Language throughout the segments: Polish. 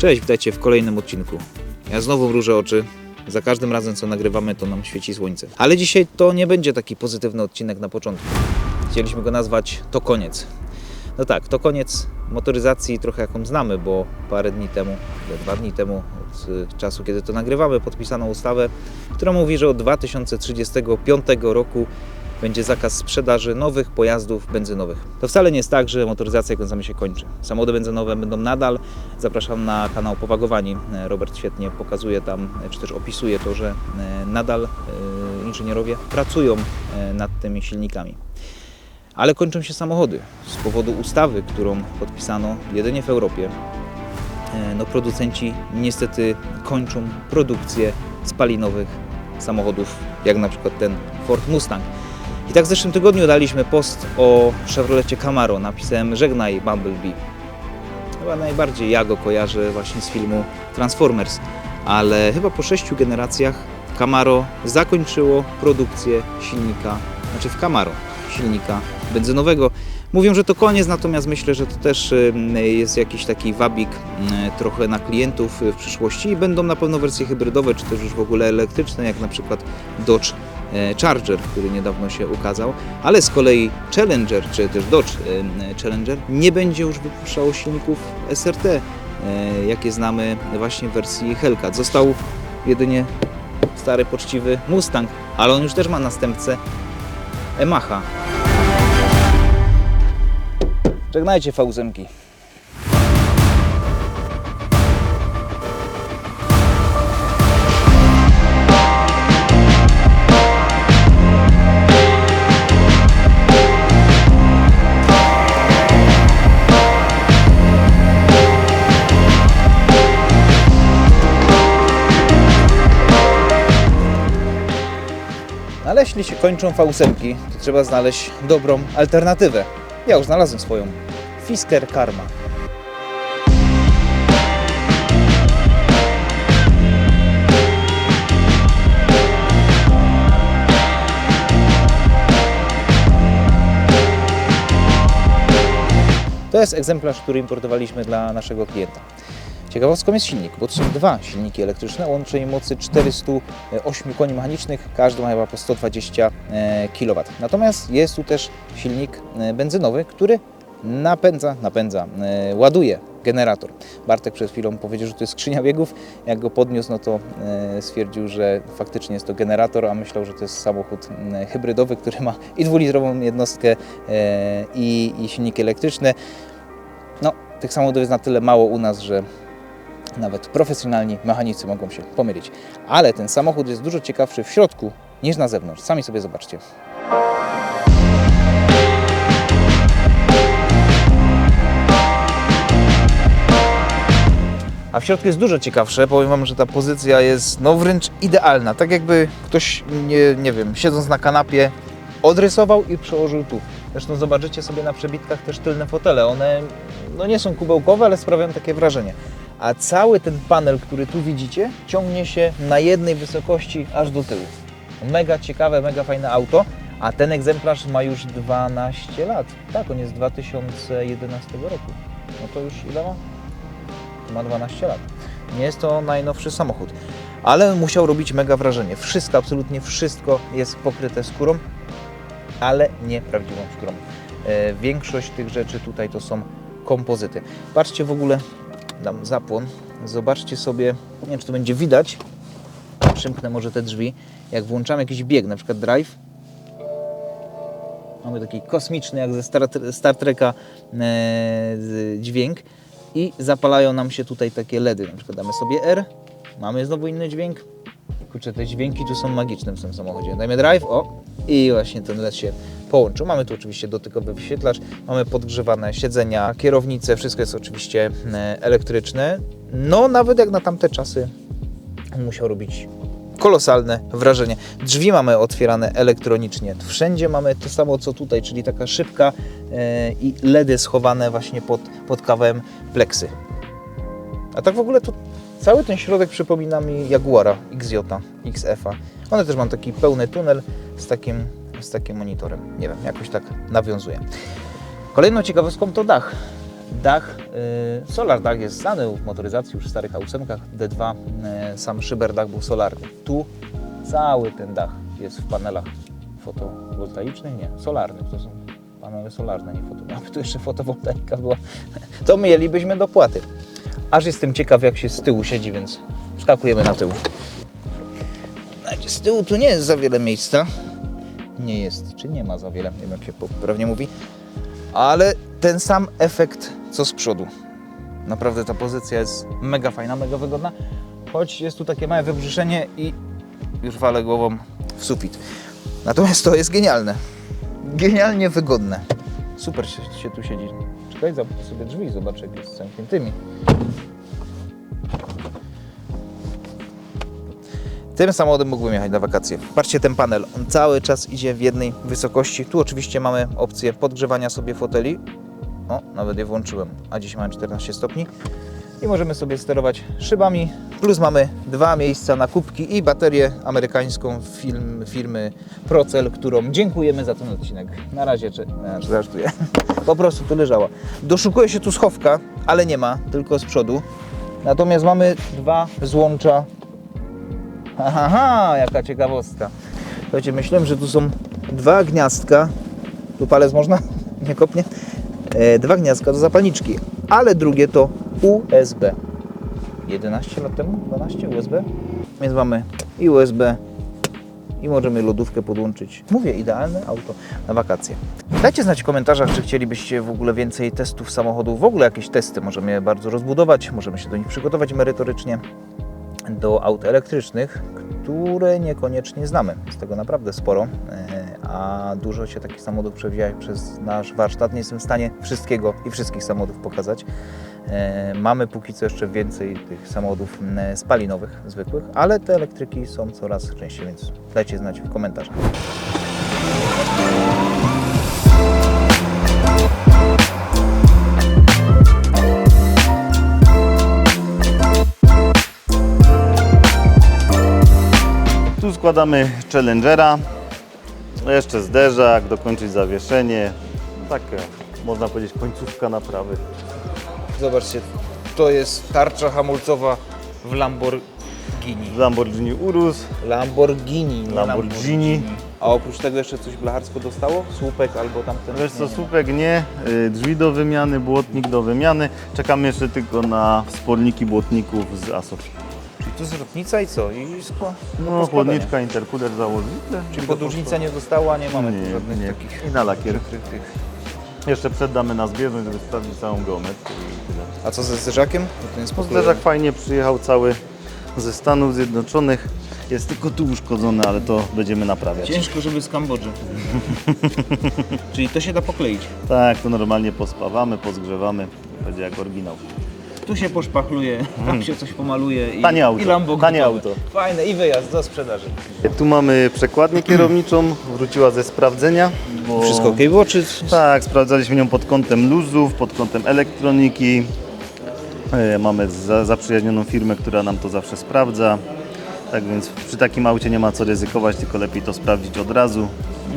Cześć, witajcie w kolejnym odcinku. Ja znowu mrużę oczy. Za każdym razem, co nagrywamy, to nam świeci słońce. Ale dzisiaj to nie będzie taki pozytywny odcinek na początku. Chcieliśmy go nazwać To koniec. No tak, to koniec motoryzacji trochę jaką znamy, bo parę dni temu, dwa dni temu, od y, czasu kiedy to nagrywamy, podpisano ustawę, która mówi, że od 2035 roku będzie zakaz sprzedaży nowych pojazdów benzynowych. To wcale nie jest tak, że motoryzacja znamy się kończy. Samochody benzynowe będą nadal. Zapraszam na kanał Powagowani. Robert świetnie pokazuje tam, czy też opisuje to, że e, nadal e, inżynierowie pracują e, nad tymi silnikami. Ale kończą się samochody z powodu ustawy, którą podpisano jedynie w Europie. No, producenci niestety kończą produkcję spalinowych samochodów, jak na przykład ten Ford Mustang. I tak w zeszłym tygodniu daliśmy post o Chevrolecie Camaro. Napisałem Żegnaj Bumblebee. Chyba najbardziej ja go kojarzę właśnie z filmu Transformers. Ale chyba po sześciu generacjach Camaro zakończyło produkcję silnika, znaczy w Camaro, silnika benzynowego. Mówią, że to koniec, natomiast myślę, że to też jest jakiś taki wabik trochę na klientów w przyszłości i będą na pewno wersje hybrydowe, czy też już w ogóle elektryczne, jak na przykład Dodge Charger, który niedawno się ukazał, ale z kolei Challenger, czy też Dodge e, Challenger nie będzie już wypuszczało silników SRT, e, jakie znamy właśnie w wersji Hellcat. Został jedynie stary, poczciwy Mustang, ale on już też ma następcę Yamaha. Żegnajcie fałzemki. Jeśli się kończą fałsemki, to trzeba znaleźć dobrą alternatywę. Ja już znalazłem swoją. Fisker Karma. To jest egzemplarz, który importowaliśmy dla naszego klienta. Ciekawostką jest silnik, bo są dwa silniki elektryczne o łącznej mocy 408 koni mechanicznych, każdy ma chyba po 120 kW. Natomiast jest tu też silnik e, benzynowy, który napędza, napędza, e, ładuje generator. Bartek przed chwilą powiedział, że to jest skrzynia biegów. Jak go podniósł, no to e, stwierdził, że faktycznie jest to generator, a myślał, że to jest samochód hybrydowy, który ma i dwulitrową jednostkę e, i, i silniki elektryczne. No, tych samochodów jest na tyle mało u nas, że nawet profesjonalni mechanicy mogą się pomylić. Ale ten samochód jest dużo ciekawszy w środku niż na zewnątrz. Sami sobie zobaczcie. A w środku jest dużo ciekawsze. Powiem Wam, że ta pozycja jest no wręcz idealna. Tak jakby ktoś, nie, nie wiem, siedząc na kanapie, odrysował i przełożył tu. Zresztą zobaczycie sobie na przebitkach też tylne fotele. One no nie są kubełkowe, ale sprawiają takie wrażenie. A cały ten panel, który tu widzicie, ciągnie się na jednej wysokości aż do tyłu. Mega ciekawe, mega fajne auto. A ten egzemplarz ma już 12 lat. Tak, on jest z 2011 roku. No to już ile ma? ma 12 lat. Nie jest to najnowszy samochód, ale musiał robić mega wrażenie. Wszystko, absolutnie wszystko jest pokryte skórą, ale nie prawdziwą skórą. E, większość tych rzeczy tutaj to są kompozyty. Patrzcie w ogóle, dam zapłon, zobaczcie sobie, nie wiem czy to będzie widać, przymknę może te drzwi, jak włączamy jakiś bieg, na przykład drive, mamy taki kosmiczny, jak ze Star, Star Treka e, dźwięk. I zapalają nam się tutaj takie LEDy. Na przykład damy sobie R, mamy znowu inny dźwięk. Kurczę, te dźwięki tu są magiczne w tym samochodzie. Dajmy drive, o. I właśnie ten LED się połączył. Mamy tu oczywiście dotykowy wyświetlacz, mamy podgrzewane siedzenia, kierownice, wszystko jest oczywiście e, elektryczne. No nawet jak na tamte czasy musiał robić kolosalne wrażenie. Drzwi mamy otwierane elektronicznie. Wszędzie mamy to samo co tutaj, czyli taka szybka e, i LEDy schowane właśnie pod, pod kawałem pleksy. A tak w ogóle to cały ten środek przypomina mi Jaguara XJ, XF-a. One też mam taki pełny tunel z takim, z takim monitorem. Nie wiem, jakoś tak nawiązuje. Kolejną ciekawostką to dach. Dach, y, solar dach jest znany w motoryzacji już w starych A8 D2, y, sam szyber dach był solarny. Tu cały ten dach jest w panelach fotowoltaicznych, nie, solarnych, to są panele solarne, nie foto. Aby tu jeszcze fotowoltaika była, to mielibyśmy dopłaty. Aż jestem ciekaw jak się z tyłu siedzi, więc skakujemy na tył. Znaczy, Z tyłu tu nie jest za wiele miejsca. Nie jest, czy nie ma za wiele, nie wiem jak się poprawnie mówi. Ale ten sam efekt co z przodu. Naprawdę ta pozycja jest mega fajna, mega wygodna. Choć jest tu takie małe wybrzuszenie i już walę głową w sufit. Natomiast to jest genialne. Genialnie wygodne. Super się, się tu siedzi. Czekaj, sobie drzwi zobaczę jak jest z zamkniętymi. Tym samochodem mógłbym jechać na wakacje. Patrzcie ten panel, on cały czas idzie w jednej wysokości. Tu oczywiście mamy opcję podgrzewania sobie foteli. O, nawet je włączyłem, a dziś mamy 14 stopni. I możemy sobie sterować szybami. Plus mamy dwa miejsca na kubki i baterię amerykańską film, firmy Procel, którą dziękujemy za ten odcinek. Na razie, czy, nie, żartuję. Po prostu tu leżała. Doszukuje się tu schowka, ale nie ma, tylko z przodu. Natomiast mamy dwa złącza Aha, jaka ciekawostka. Słuchajcie, myślałem, że tu są dwa gniazdka. Tu palec można? Nie kopnie? E, dwa gniazdka do zapalniczki, ale drugie to USB. 11 lat temu? 12 USB? Więc mamy i USB i możemy lodówkę podłączyć. Mówię, idealne auto na wakacje. Dajcie znać w komentarzach, czy chcielibyście w ogóle więcej testów samochodów, w ogóle jakieś testy. Możemy je bardzo rozbudować, możemy się do nich przygotować merytorycznie do aut elektrycznych, które niekoniecznie znamy. Jest tego naprawdę sporo, e, a dużo się takich samochodów przewija przez nasz warsztat. Nie jestem w stanie wszystkiego i wszystkich samochodów pokazać. E, Mamy póki co jeszcze więcej tych samochodów spalinowych, zwykłych, ale te elektryki są coraz częściej, więc dajcie znać w komentarzach. Tu składamy Challengera, jeszcze zderzak, dokończyć zawieszenie. Takie, można powiedzieć, końcówka naprawy. Zobaczcie, to jest tarcza hamulcowa w Lamborghini. Lamborghini Urus, Lamborghini, nie Lamborghini. A oprócz tego jeszcze coś blacharsko dostało? Słupek albo tamten? wiesz co, Nie, nie. słupek nie, y, drzwi do wymiany, błotnik do wymiany. Czekamy jeszcze tylko na wsporniki błotników z ASO. Czyli tu zwrotnica i co? I skła? No, chłodniczka, intercooler założyć. Czyli podłużnica nie dostała, nie mamy Nie, żadnych nie. takich I na lakier. przykrych tych. Jeszcze przeddamy na zbieżność, żeby sprawdzić całą geometrię i tyle. A co ze zderzakiem? Jest No, Zderzak fajnie przyjechał cały ze Stanów Zjednoczonych. Jest tylko tu uszkodzony, ale to będziemy naprawiać. Ciężko, żeby z Kambodży. Czyli to się da pokleić. Tak, to normalnie pospawamy, pozgrzewamy. Będzie jak oryginał. Tu się poszpachluje, tam się coś pomaluje i. Tanie auto, i Lambo tanie gotowe. auto. Fajne i wyjazd do sprzedaży. Tu mamy przekładnię kierowniczą, wróciła ze sprawdzenia. Bo... Wszystko ok było, czy... Tak, sprawdzaliśmy ją pod kątem luzów, pod kątem elektroniki. E, Mamy za, zaprzyjaźnioną firmę, która nam to zawsze sprawdza. Tak więc przy takim aucie nie ma co ryzykować, tylko lepiej to sprawdzić od razu.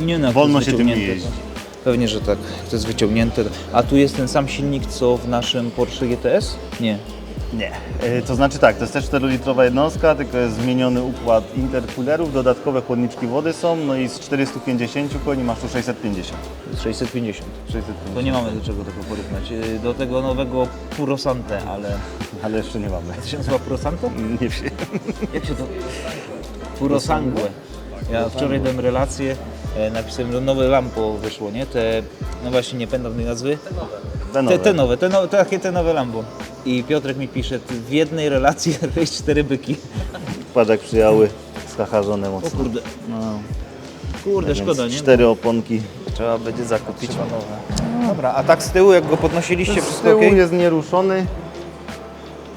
Nie jak Wolno się tym nie jeździ. Pewnie, że tak. To jest wyciągnięte. A tu jest ten sam silnik, co w naszym Porsche GTS? Nie. Nie. E, To znaczy tak, to jest też 4-litrowa jednostka, tylko jest zmieniony układ intercoolerów, dodatkowe chłodniczki wody są, no i z 450 koni masz tu 650. To jest 650. 650. To nie mamy do czego tego porównać. Yy, Do tego nowego Purosante, ale... Ale jeszcze nie mamy. To się nazywa Purosante? Nie wiem. Jak się to... Purosangue. Ja wczoraj dałem relację, e, napisałem, że nowe Lambo wyszło, nie? Te, no właśnie, nie pamiętam tej nazwy. Te Te, te nowe, te no, takie te nowe Lambo. I Piotrek mi pisze, ty w jednej relacji robisz cztery byki. Patrz jak przyjały skacharzone O mocno. kurde, No, kurde, szkoda, nie? Cztery oponki. Trzeba będzie zakupić nowe. Dobra, a tak z tyłu, jak go podnosiliście, Z wszystko tyłu ok? jest nieruszony.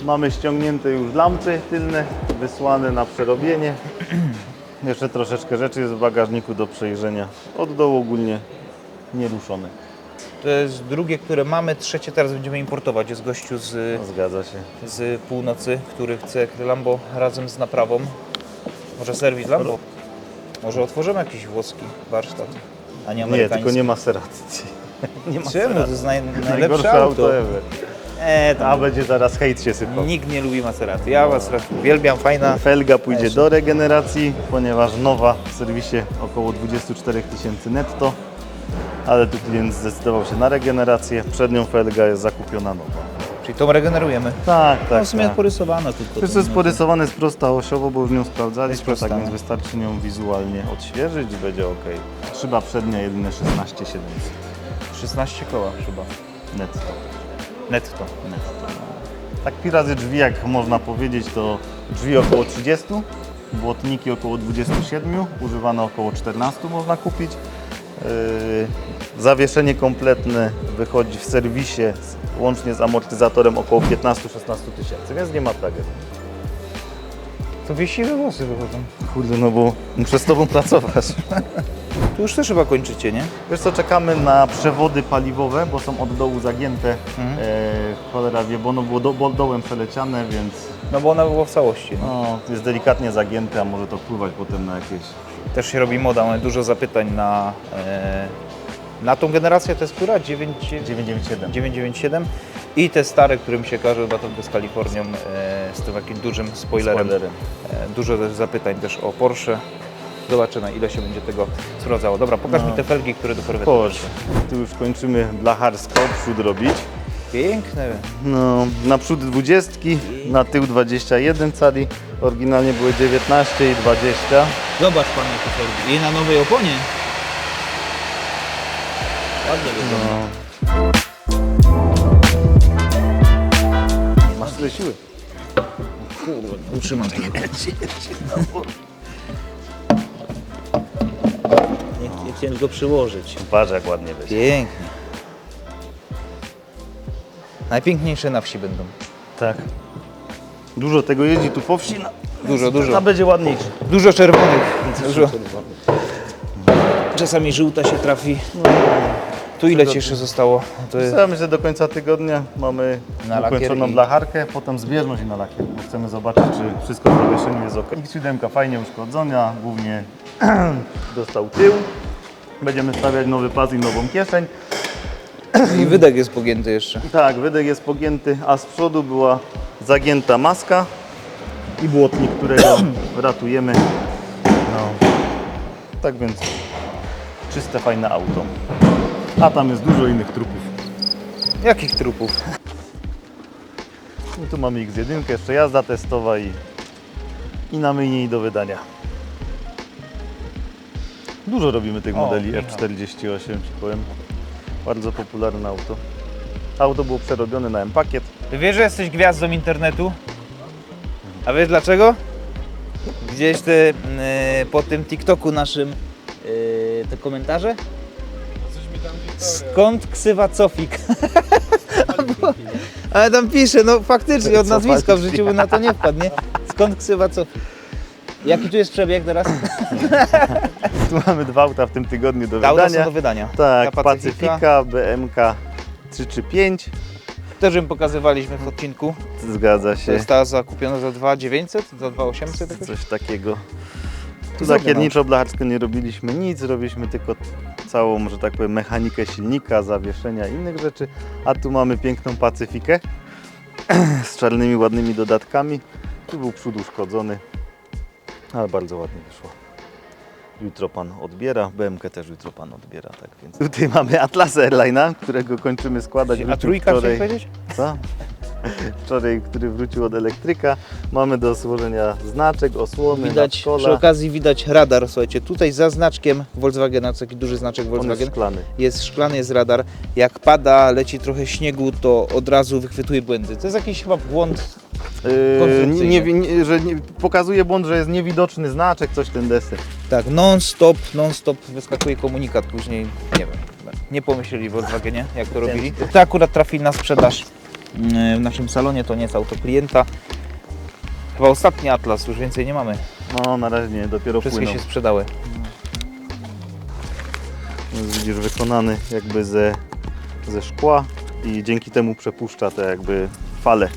Mamy ściągnięte już lampy tylne, wysłane na przerobienie. Jeszcze troszeczkę rzeczy jest w bagażniku do przejrzenia. Od dołu ogólnie nieruszony. To jest drugie, które mamy, trzecie teraz będziemy importować. Jest gościu z, No, zgadza się. z północy, który chce Lambo razem z naprawą. Może serwis Lambo? Może otworzymy jakiś włoski warsztat, a nie Nie, amerykański. tylko nie ma seracji. Nie ma Czemu? To jest naj, najlepsze Najgorsze auto. auto ever. E, A tam będzie zaraz hejt się sypał. nikt nie lubi Maserati. Ja Maserati uwielbiam, fajna. Felga pójdzie do regeneracji, ponieważ nowa w serwisie około 24 tysięcy netto, ale tu klient zdecydował się na regenerację. Przednią felga jest zakupiona nowa. Czyli tą regenerujemy. Tak, No tak. w sumie tak. porysowana tylko. Wszystko jest porysowane jest prosta osiowo, bo już nią sprawdzaliśmy, Jest prosta, tak więc wystarczy nią wizualnie odświeżyć i będzie ok. Szyba przednia jedyne 16 700 16 koła chyba. netto. Netto. netto. Tak pi razy drzwi, jak można powiedzieć, to drzwi około 30, błotniki około 27, używane około 14 można kupić. Yy, zawieszenie kompletne wychodzi w serwisie łącznie z amortyzatorem około 15-16 tysięcy, więc nie ma tragedii. To wiesiwe włosy wychodzą. Kurde, no bo muszę z Tobą pracować. Tu już też chyba kończycie, nie? Wiesz co, czekamy na przewody paliwowe, bo są od dołu zagięte. Mhm. E, cholera wie, bo ono było do, bo dołem przeleciane, więc No bo ona była w całości. No. no, jest delikatnie zagięte, a może to wpływać potem na jakieś... Też się robi moda, mamy dużo zapytań na, e, na tą generację. To jest która? 9, 997. 997 i te stare, które mi się kojarzą chyba to z Kalifornią e, z tym takim dużym spoilerem. Spoilerem. E, dużo też zapytań też o Porsche. Zobaczymy ile się będzie tego sprawdzało. Dobra, pokaż No. mi te felgi, które do korwetu. Chodź, tu już kończymy blacharsko przód robić. Piękne. No, na przód 20, na tył 21 cali. Oryginalnie były 19 i 20. Zobacz pan jakie felgi. I na nowej oponie. Ładnie wygląda. Masz tyle siły. Kurwa, utrzymam tego. Nie, nie chciałem go przyłożyć. Patrz jak ładnie będzie. Pięknie. Najpiękniejsze na wsi będą. Tak. Dużo tego jeździ tu po wsi. No. Dużo, dużo. A będzie ładniejszy. Dużo czerwonych. Dużo. Czasami żółta się trafi. Tu ile ci jeszcze zostało? To jest... Myślę, że do końca tygodnia mamy Na lakier ukończoną i- blacharkę, potem zbieżność i na lakier. Bo chcemy zobaczyć, czy wszystko w zawieszeniu jest ok. X7 fajnie uszkodzona, głównie dostał tył. Będziemy stawiać nowy pas i nową kieszeń. I wydech jest pogięty jeszcze. Tak, wydech jest pogięty, a z przodu była zagięta maska i błotnik, którego ratujemy. No. Tak więc czyste, fajne auto. A tam jest dużo innych trupów. Jakich trupów? I tu mamy X1, jeszcze jazda testowa i, i na myjnie i do wydania. Dużo robimy tych modeli Michał. F48, ci powiem. Bardzo popularne auto. Auto było przerobione na M-pakiet. Ty wiesz, że jesteś gwiazdą internetu? A wiesz dlaczego? Gdzieś te, mm, po tym TikToku naszym yy, te komentarze? Skąd ksywa Cofik? Ale tam pisze, no faktycznie od nazwiska w życiu by na to nie wpadł, nie? Skąd ksywa Cofik? Jaki tu jest przebieg teraz? Tu mamy dwa auta w tym tygodniu do Te auta są wydania. do wydania. Tak, Ta Pacyfika, BMK 335. Też im pokazywaliśmy w odcinku. Zgadza To się. jest ta zakupiona za 2900, za 2800 jakoś? Coś takiego. Tu Zrobię, zakierniczo blacharsko nie robiliśmy nic, robiliśmy tylko całą, że tak powiem, mechanikę silnika, zawieszenia i innych rzeczy. A tu mamy piękną Pacyfikę z czarnymi, ładnymi dodatkami. Tu był przód uszkodzony, ale bardzo ładnie wyszło. Jutro pan odbiera, BMK też jutro pan odbiera, tak więc. Tutaj mamy Atlas Airline'a, którego kończymy składać. A trójka wczoraj- powiedzieć? co? Wczoraj, który wrócił od elektryka. Mamy do złożenia znaczek, osłony, Widać, przy nadkola. okazji widać radar, słuchajcie, tutaj za znaczkiem Volkswagena, to taki duży znaczek On jest Volkswagen, szklany. jest szklany, jest radar. Jak pada, leci trochę śniegu, to od razu wychwytuje błędy. To jest jakiś chyba błąd. Yy, nie, nie, że nie, pokazuje błąd, że jest niewidoczny znaczek, coś ten desy. Tak, non-stop, non-stop wyskakuje komunikat później, nie wiem, nie pomyśleli w Volkswagenie, jak to robili. To akurat trafili na sprzedaż w naszym salonie, to nie jest auto klienta. Chyba ostatni Atlas, już więcej nie mamy. No na razie nie, dopiero Wszystkie płyną. się sprzedały. Jest, Widzisz, wykonany jakby ze, ze szkła i dzięki temu przepuszcza te jakby fale.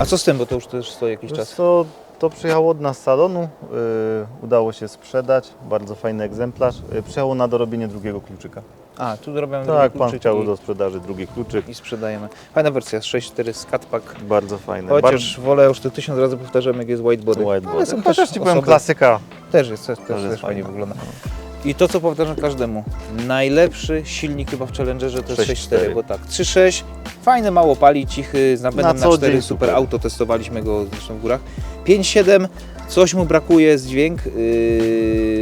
A co z tym, bo to już też stoi jakiś czas. co, To przyjechało od nas z salonu, y, udało się sprzedać, bardzo fajny egzemplarz. Y, przyjechało na dorobienie drugiego kluczyka. A, tu robią Tak, pan chciał do sprzedaży drugi kluczyk. i sprzedajemy. Fajna wersja, 6.4 Scatpack. Bardzo fajny. Chociaż wolę, już to tysiąc razy powtarzam, jak jest whitebody. Bardzo Ale są ładny. też Chociaż ci powiem klasyka. Też jest, też, też, też fajnie wygląda. I to, co powtarzam każdemu, najlepszy silnik chyba w Challengerze to jest 6.4. 6.4, bo tak, 3.6, fajny, mało pali, cichy, z napędem Na na, co 4, dzień super super. auto, testowaliśmy go zresztą w górach. 5.7, coś mu brakuje z dźwięk, yy,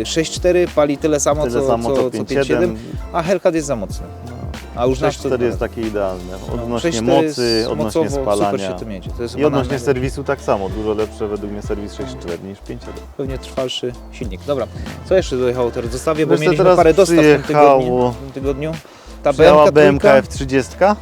6.4 pali tyle samo, Tyle co, samo co, co co 5.7. 5.7, a Hellcat jest za mocny. A już nasz 6.4 jest takie idealne. Odnośnie 6.4 mocy, odnośnie mocowo, spalania. I odnośnie serwisu tak samo. Dużo lepsze według mnie serwis 6.4 niż 5.7. Pewnie trwalszy silnik. Dobra, co jeszcze dojechało teraz? Zostawię, bo Wiesz mieliśmy parę dostaw w tym tygodniu. W tym tygodniu. Ta BMK, BMK trójka, F30.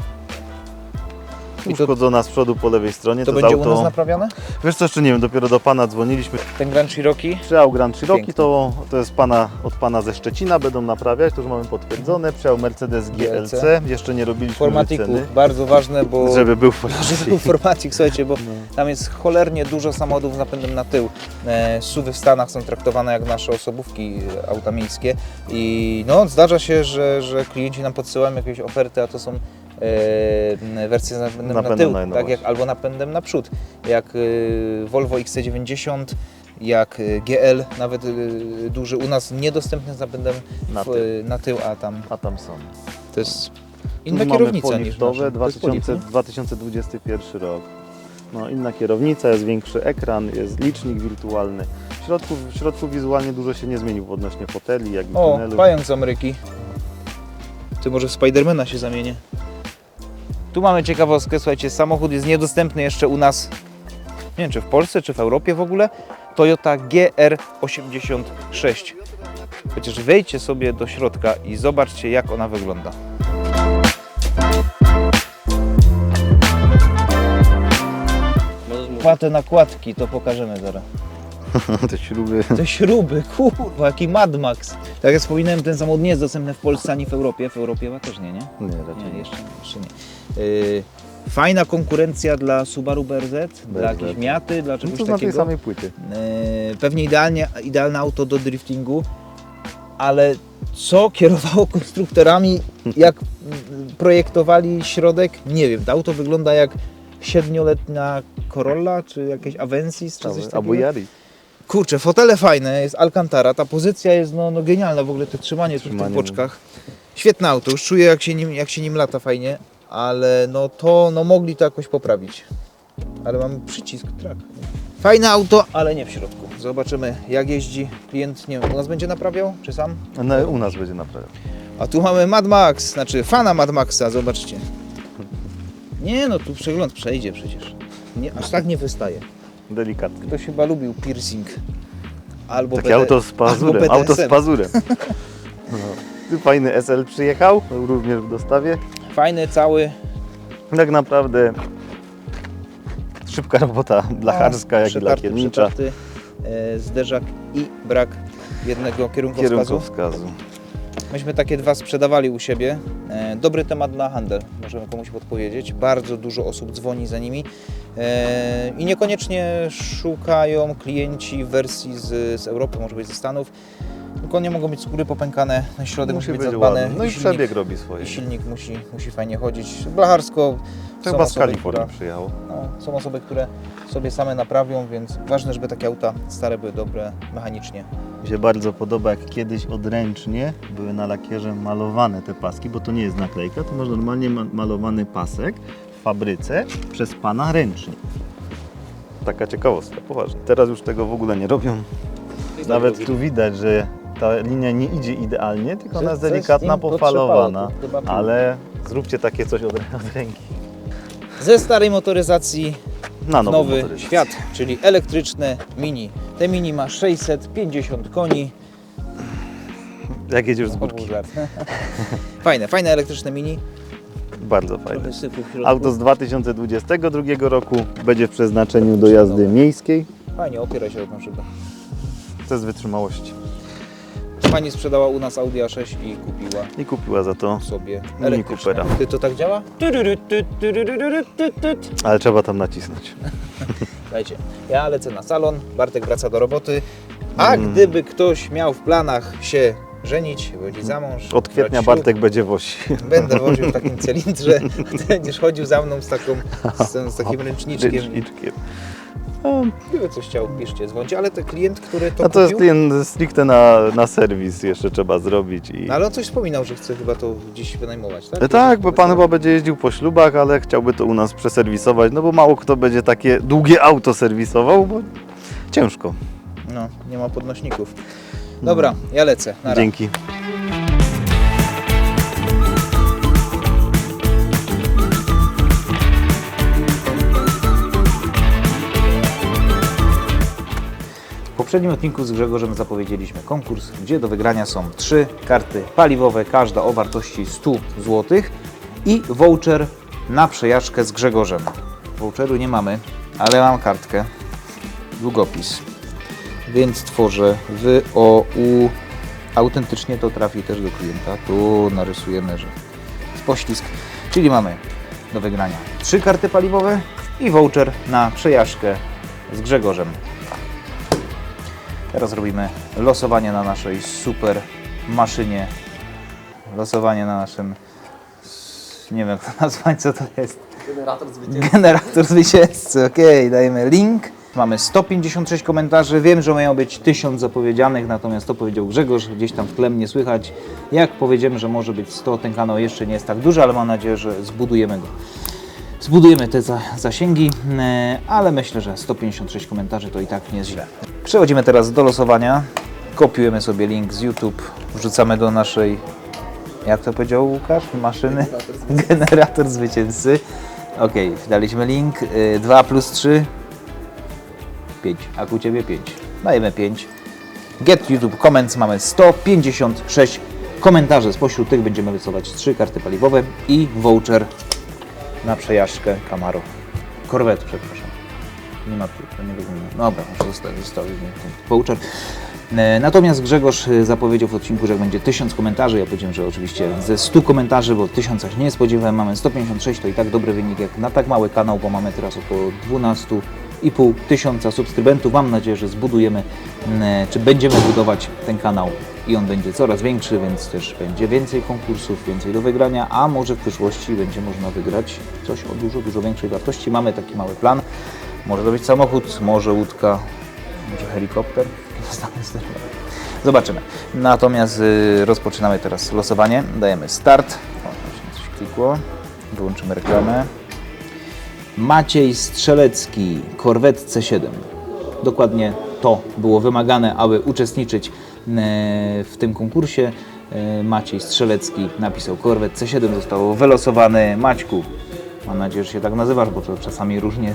To- Uszkodzona z przodu po lewej stronie. to jest będzie u auto... nas naprawione? Wiesz co, jeszcze nie wiem, dopiero do pana dzwoniliśmy. Ten Grand Cherokee? Przyjechał Grand Cherokee, Piękny. to, to jest pana, od pana ze Szczecina, będą naprawiać, to już mamy potwierdzone. Przyjechał Mercedes GLC, jeszcze nie robiliśmy Formatiku, wyceny, bardzo ważne, bo... żeby był w Żeby był formacik, słuchajcie, bo No. tam jest cholernie dużo samochodów z napędem na tył. E, SUVy w Stanach są traktowane jak nasze osobówki, auta miejskie i no, zdarza się, że, że klienci nam podsyłają jakieś oferty, a to są e, wersje z napędem, na tył, na tak jak, albo napędem na przód, jak e, Volvo XC90, jak e, GL, nawet duży, u nas niedostępny z napędem Na w, tył. na tył, a tam A tam są. to jest inna mamy kierownica niż nasza. To jest polif, 2000, nie? 2021 rok. No, inna kierownica, jest większy ekran, jest licznik wirtualny. W środku, w środku wizualnie dużo się nie zmienił odnośnie foteli, jak i O, tunelu. pająk z Ameryki. Ty może w Spidermana się zamienię. Tu mamy ciekawostkę, słuchajcie, samochód jest niedostępny jeszcze u nas, nie wiem czy w Polsce, czy w Europie w ogóle. Toyota GR86. Chociaż wejdźcie sobie do środka i zobaczcie jak ona wygląda. Płatę nakładki, to pokażemy zaraz. Te śruby. Te śruby, kurwa, jaki Mad Max. Tak jak wspominałem, ten samochód nie jest dostępny w Polsce ani w Europie. W Europie chyba też nie, nie? Nie, raczej Nie, jeszcze, jeszcze nie. Yy, fajna konkurencja dla Subaru BRZ, dla BRZ. jakiejś Miaty, dla No czegoś to na tej takiego. samej płycie. Yy, pewnie idealnie, idealne auto do driftingu, ale co kierowało konstruktorami, jak mm, projektowali środek, nie wiem. To auto wygląda jak siedmioletnia Corolla, czy jakieś Avensis, czy coś takiego. Albo Yari. Kurczę, fotele fajne, jest Alcantara, ta pozycja jest no, no genialna, w ogóle to trzymanie, tu w tych Trzymanie. boczkach. Świetne auto, już czuję jak się, nim, jak się nim lata fajnie, ale no to no mogli to jakoś poprawić. Ale mamy przycisk track. Fajne auto, ale nie w środku. Zobaczymy jak jeździ klient, nie wiem, u nas będzie naprawiał, czy sam? No, u nas będzie naprawdę. A tu mamy Mad Max, znaczy fana Mad Maxa, zobaczcie. Nie no, tu przegląd przejdzie przecież. Nie, aż tak nie wystaje. Delikatnie. Ktoś chyba lubił piercing. Albo Takie PD auto z pazurem. Auto z pazurem. No. Fajny SL przyjechał, również w dostawie. Fajny, cały. Tak naprawdę szybka robota blacharska, jak i przetarty, lakiernicza. przetarty, e, zderzak i brak jednego kierunkowskazu. Kierunkowskazu. Myśmy takie dwa sprzedawali u siebie. E, dobry temat na handel, możemy komuś podpowiedzieć. Bardzo dużo osób dzwoni za nimi e, i niekoniecznie szukają klienci wersji z, z Europy, może być ze Stanów. Tylko nie mogą być skóry popękane, środek musi, być zadbany. ładny. No i silnik, przebieg robi swoje. silnik musi, musi fajnie chodzić. Blacharsko To są chyba z Kalifornii przyjechał. No, są osoby, które sobie same naprawią, więc ważne, żeby takie auta stare były dobre mechanicznie. Mi się bardzo podoba, jak kiedyś odręcznie były na lakierze malowane te paski, bo to nie jest naklejka, to masz normalnie ma- malowany pasek w fabryce przez pana ręcznie. Taka ciekawostka, poważnie. Teraz już tego w ogóle nie robią. Nawet tu widać, że ta linia nie idzie idealnie, tylko ona jest delikatna, pofalowana. Ale zróbcie takie coś od, od ręki. Ze starej motoryzacji Na nowy motoryzację. świat, czyli elektryczne mini. Te mini ma 650 koni. Jak jedziesz z górki. Fajne, fajne elektryczne mini. Bardzo fajne. Auto z 2022 roku będzie w przeznaczeniu do jazdy miejskiej. Fajnie, opiera się na szybę. To jest wytrzymałości. Pani sprzedała u nas Audi A6 i kupiła I kupiła za to, sobie Mini elektryczne. Coopera. Ty to tak działa? ale trzeba tam nacisnąć. Słuchajcie, ja lecę na salon, Bartek wraca do roboty, a Mm. gdyby ktoś miał w planach się żenić, wychodzić za mąż, Od kwietnia brać ślub, Bartek będzie wozi. Będę woził w takim cylindrze, będziesz chodził za mną z, taką, z, z takim ręczniczkiem. Ręczniczkiem. Gdyby coś chciał, piszcie, dzwoncie, ale ten klient, który to A to jest kupił, klient stricte na, na serwis, jeszcze trzeba zrobić. I... no, ale on coś wspominał, że chce chyba to gdzieś wynajmować, tak? E, Tak, bo pan chyba będzie jeździł po ślubach, ale chciałby to u nas przeserwisować, no bo mało kto będzie takie długie auto serwisował, bo ciężko. No, nie ma podnośników. Dobra, ja lecę. Dzięki. Poprzednim odcinku z Grzegorzem zapowiedzieliśmy konkurs, gdzie do wygrania są trzy karty paliwowe, każda o wartości 100 zł i voucher na przejażdżkę z Grzegorzem. Voucheru nie mamy, ale mam kartkę, długopis, więc tworzę w o u autentycznie to trafi też do klienta. Tu narysujemy, że jest poślizg, czyli mamy do wygrania trzy karty paliwowe i voucher na przejażdżkę z Grzegorzem. Teraz robimy losowanie na naszej super maszynie. Losowanie na naszym. Nie wiem jak to nazwać, co to jest. Generator zwycięstwa. Generator zwycięzcy. Okej, dajemy link. Mamy 156 komentarzy. Wiem, że mają być 1000 zapowiedzianych, natomiast to powiedział Grzegorz, gdzieś tam w tle nie słychać. Jak powiedziemy, że może być 100, ten kanał jeszcze nie jest tak duży, ale mam nadzieję, że zbudujemy go. Zbudujemy te za, zasięgi, e, ale myślę, że 156 komentarzy to i tak nie jest źle. Przechodzimy teraz do losowania. Kopiujemy sobie link z YouTube, wrzucamy do naszej, jak to powiedział Łukasz, maszyny? Generator zwycięzcy. Ok, daliśmy link. 2 plus 3, 5. A u Ciebie 5. Dajemy 5. Get YouTube Comments mamy 156 komentarzy. Spośród tych będziemy rysować 3 karty paliwowe i voucher na przejażdżkę Camaro. Corvette, przepraszam. Nie ma to nie wygląda. Dobra, muszę zostawić, zostawić voucher. E, Natomiast Grzegorz e, zapowiedział w odcinku, że będzie 1000 komentarzy. Ja powiedziałem, że oczywiście ze 100 komentarzy, bo 1000 się nie spodziewałem. Mamy 156, to i tak dobry wynik jak na tak mały kanał, bo mamy teraz około 12,5 tysiąca subskrybentów. Mam nadzieję, że zbudujemy, e, czy będziemy budować ten kanał i on będzie coraz większy, więc też będzie więcej konkursów, więcej do wygrania, a może w przyszłości będzie można wygrać coś o dużo, dużo większej wartości. Mamy taki mały plan. Może to być samochód, może łódka, może helikopter. Zobaczymy. Natomiast y, rozpoczynamy teraz losowanie. Dajemy start. O, coś klikło. Wyłączymy reklamę. Maciej Strzelecki, Corvette C7. Dokładnie to było wymagane, aby uczestniczyć w tym konkursie. E, Maciej Strzelecki napisał Corvette C7, został wylosowany. Maćku, mam nadzieję, że się tak nazywasz, bo to czasami różnie,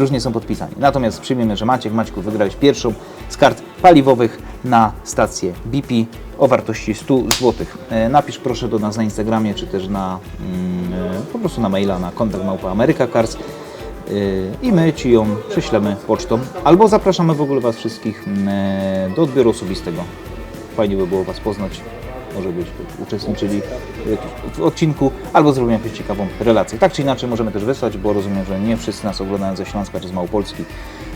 różnie są podpisani. Natomiast przyjmiemy, że Maciek, Maćku, wygrałeś pierwszą z kart paliwowych na stację BP o wartości 100 zł. Napisz proszę do nas na Instagramie, czy też na mm, e, po prostu na maila na kontakt małpa America Cars i my Ci ją prześlemy pocztą. Albo zapraszamy w ogóle Was wszystkich mm, e, do odbioru osobistego. Fajnie by było Was poznać. Może być uczestniczyli w odcinku, albo zrobimy jakąś ciekawą relację. Tak czy inaczej możemy też wysłać, bo rozumiem, że nie wszyscy nas oglądają ze Śląska czy z Małopolski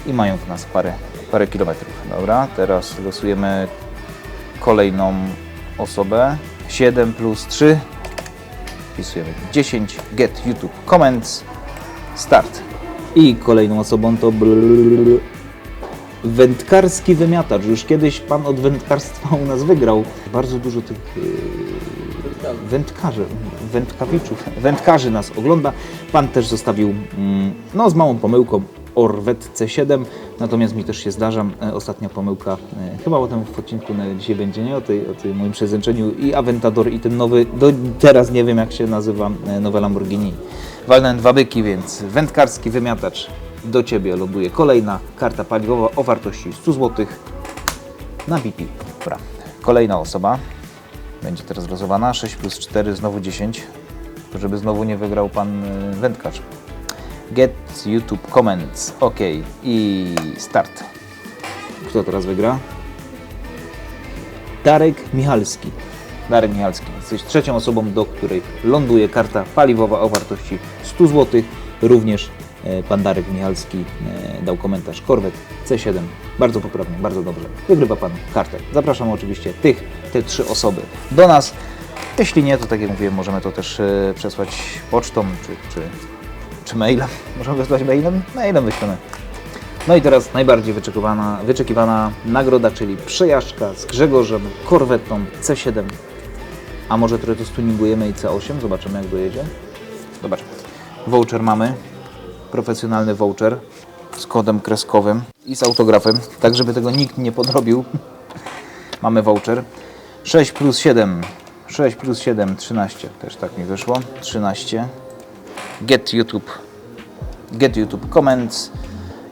i mają w nas parę, parę kilometrów. Dobra, teraz losujemy kolejną osobę. 7 plus 3. Wpisujemy 10. Get YouTube Comments. Start. I kolejną osobą to wędkarski wymiatacz. Już kiedyś pan od wędkarstwa u nas wygrał. Bardzo dużo tych yy, wędkarzy, wędkawiczów, wędkarzy nas ogląda. Pan też zostawił mm, no, z małą pomyłką Orwet C7, natomiast mi też się zdarza e, ostatnia pomyłka, e, chyba o tym w odcinku na dzisiaj będzie, nie? O tej, o tej moim przezęczeniu i Aventador i ten nowy, do, teraz nie wiem jak się nazywa, nowe Lamborghini. Walnąłem dwa byki, więc wędkarski wymiatacz do Ciebie ląduje kolejna karta paliwowa o wartości 100 zł na BP. Dobra, kolejna osoba będzie teraz losowana, 6 plus 4, znowu 10, żeby znowu nie wygrał Pan y, wędkarz. Get YouTube Comments, OK i start. Kto teraz wygra? Darek Michalski. Darek Michalski. Jesteś trzecią osobą, do której ląduje karta paliwowa o wartości 100 zł, również E, Pan Darek Michalski e, dał komentarz. Korwet C7, bardzo poprawnie, bardzo dobrze. Wygrywa Pan kartę. Zapraszam oczywiście tych, te trzy osoby do nas. Jeśli nie, to tak jak mówiłem, możemy to też e, przesłać pocztą czy, czy, czy mailem. Możemy wysłać mailem? Mailem wyślemy. No i teraz najbardziej wyczekiwana, wyczekiwana nagroda, czyli przejażdżka z Grzegorzem, korwetą C7. A może trochę to stuningujemy i C8? Zobaczymy jak dojedzie. Zobacz. Voucher mamy. Profesjonalny voucher z kodem kreskowym i z autografem, tak żeby tego nikt nie podrobił. Mamy voucher. 6 plus 7. 6 plus 7, 13. Też tak mi wyszło. 13. Get YouTube. Get YouTube Comments.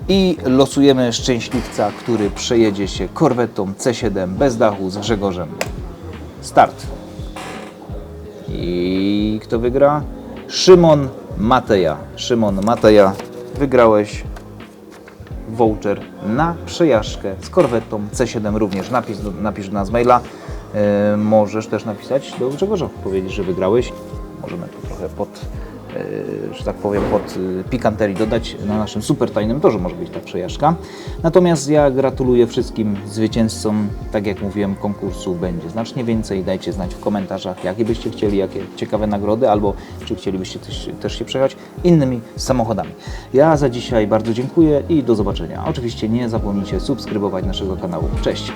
I losujemy szczęśliwca, który przejedzie się korwetą C7 bez dachu z Grzegorzem. Start. I kto wygra? Szymon Mateja. Szymon Mateja, wygrałeś voucher na przejażdżkę z korwetą C7 również. Napisz, napisz do nas maila. E, możesz też napisać do Grzegorza, powiedzieć, że wygrałeś. Możemy tu trochę pod, że tak powiem, pod e, pikanterii dodać. Na naszym super tajnym torze może być ta przejażdżka. Natomiast ja gratuluję wszystkim zwycięzcom. Tak jak mówiłem, konkursu będzie znacznie więcej. Dajcie znać w komentarzach, jakie byście chcieli, jakie ciekawe nagrody, albo czy chcielibyście też, też się przejechać innymi samochodami. Ja za dzisiaj bardzo dziękuję i do zobaczenia. Oczywiście nie zapomnijcie subskrybować naszego kanału. Cześć!